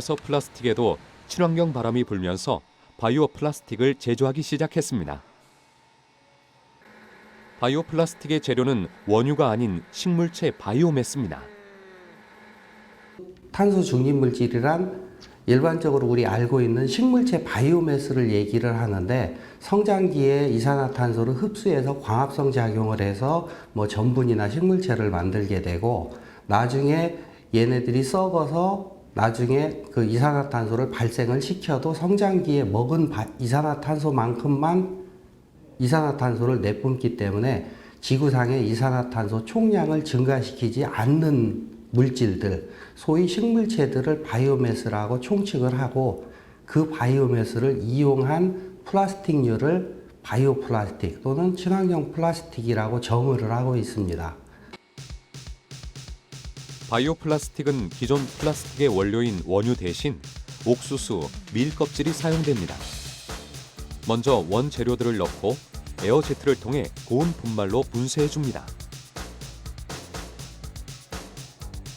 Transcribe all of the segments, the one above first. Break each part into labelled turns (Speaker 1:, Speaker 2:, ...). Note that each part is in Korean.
Speaker 1: 그래서 플라스틱에도 친환경 바람이 불면서 바이오 플라스틱을 제조하기 시작했습니다. 바이오 플라스틱의 재료는 원유가 아닌 식물체 바이오매스입니다.
Speaker 2: 탄소 중립 물질이란 일반적으로 우리 알고 있는 식물체 바이오매스를 얘기를 하는데 성장기에 이산화탄소를 흡수해서 광합성 작용을 해서 뭐 전분이나 식물체를 만들게 되고 나중에 얘네들이 썩어서 나중에 그 이산화탄소를 발생을 시켜도 성장기에 먹은 바- 이산화탄소만큼만 이산화탄소를 내뿜기 때문에 지구상의 이산화탄소 총량을 증가시키지 않는 물질들, 소위 식물체들을 바이오매스라고 총칭을 하고 그 바이오매스를 이용한 플라스틱류를 바이오 플라스틱 또는 친환경 플라스틱이라고 정의를 하고 있습니다.
Speaker 1: 바이오 플라스틱은 기존 플라스틱의 원료인 원유 대신 옥수수, 밀 껍질이 사용됩니다. 먼저 원재료들을 넣고 에어제트를 통해 고온 분말로 분쇄해 줍니다.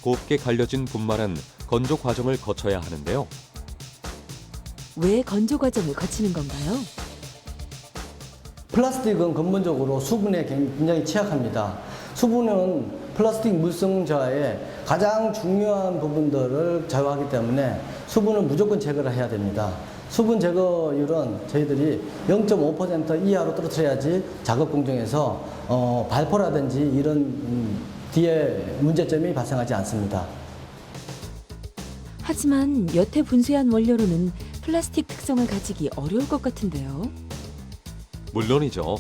Speaker 1: 곱게 갈려진 분말은 건조 과정을 거쳐야 하는데요.
Speaker 3: 왜 건조 과정을 거치는 건가요?
Speaker 4: 플라스틱은 근본적으로 수분에 굉장히 취약합니다. 수분은 플라스틱 물성자의 가장 중요한 부분들을 제어하기 때문에 수분을 무조건 제거를 해야 됩니다. 수분 제거율은 저희들이 0.5% 이하로 떨어뜨려야지 작업 공정에서 어, 발포라든지 이런 음, 뒤에 문제점이 발생하지 않습니다.
Speaker 3: 하지만 여태 분쇄한 원료로는 플라스틱 특성을 가지기 어려울 것 같은데요.
Speaker 1: 물론이죠.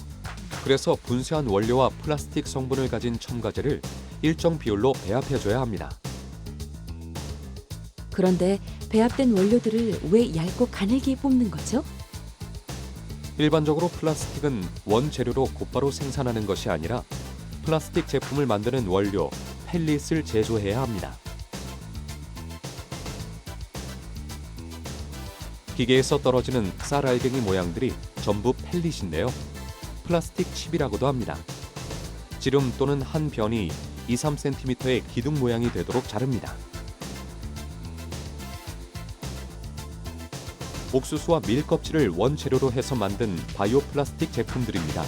Speaker 1: 그래서 분쇄한 원료와 플라스틱 성분을 가진 첨가제를 일정 비율로 배합해줘야 합니다.
Speaker 3: 그런데 배합된 원료들을 왜 얇고 가늘게 뽑는 거죠?
Speaker 1: 일반적으로 플라스틱은 원재료로 곧바로 생산하는 것이 아니라 플라스틱 제품을 만드는 원료, 펠릿을 제조해야 합니다. 기계에서 떨어지는 쌀 알갱이 모양들이 전부 펠릿인데요. 플라스틱 칩이라고도 합니다. 지름 또는 한 변이 2, 3cm의 기둥 모양이 되도록 자릅니다. 옥수수와 밀 껍질을 원재료로 해서 만든 바이오 플라스틱 제품들입니다.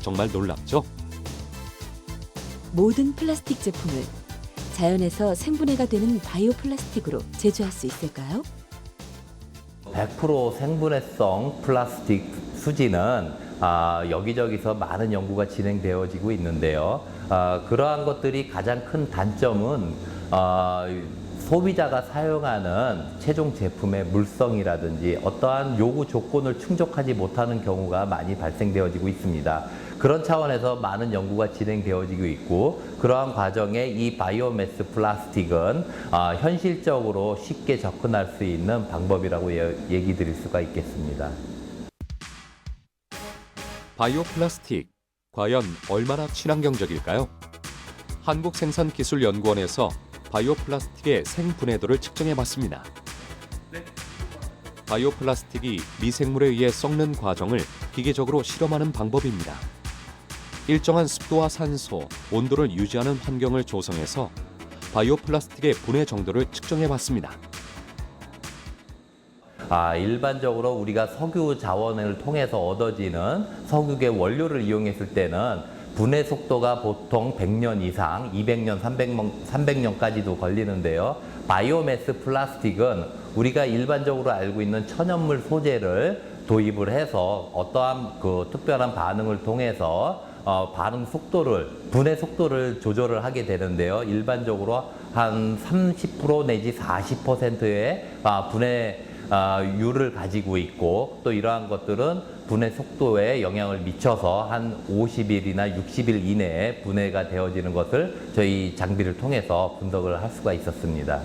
Speaker 1: 정말 놀랍죠?
Speaker 3: 모든 플라스틱 제품을 자연에서 생분해가 되는 바이오 플라스틱으로 제조할 수 있을까요?
Speaker 5: 100% 생분해성 플라스틱 수지는 아, 여기저기서 많은 연구가 진행되어지고 있는데요. 아, 그러한 것들이 가장 큰 단점은 아, 소비자가 사용하는 최종 제품의 물성이라든지 어떠한 요구 조건을 충족하지 못하는 경우가 많이 발생되어지고 있습니다. 그런 차원에서 많은 연구가 진행되어지고 있고 그러한 과정에 이 바이오매스 플라스틱은 아, 현실적으로 쉽게 접근할 수 있는 방법이라고 예- 얘기 드릴 수가 있겠습니다.
Speaker 1: 바이오 플라스틱 과연 얼마나 친환경적일까요? 한국생산기술연구원에서 바이오 플라스틱의 생분해도를 측정해 봤습니다. 바이오 플라스틱이 미생물에 의해 썩는 과정을 기계적으로 실험하는 방법입니다. 일정한 습도와 산소, 온도를 유지하는 환경을 조성해서 바이오 플라스틱의 분해 정도를 측정해 봤습니다.
Speaker 5: 아, 일반적으로 우리가 석유 자원을 통해서 얻어지는 석유의 원료를 이용했을 때는 분해 속도가 보통 100년 이상, 200년, 300년, 300년 까지도 걸리는데요. 바이오매스 플라스틱은 우리가 일반적으로 알고 있는 천연물 소재를 도입을 해서 어떠한 그 특별한 반응을 통해서 어, 반응 속도를 분해 속도를 조절을 하게 되는데요. 일반적으로 한 30% 내지 40%의 아, 분해 아, 율을 가지고 있고 또 이러한 것들은 분해 속도에 영향을 미쳐서 한 50일이나 60일 이내에 분해가 되어지는 것을 저희 장비를 통해서 분석을 할 수가 있었습니다.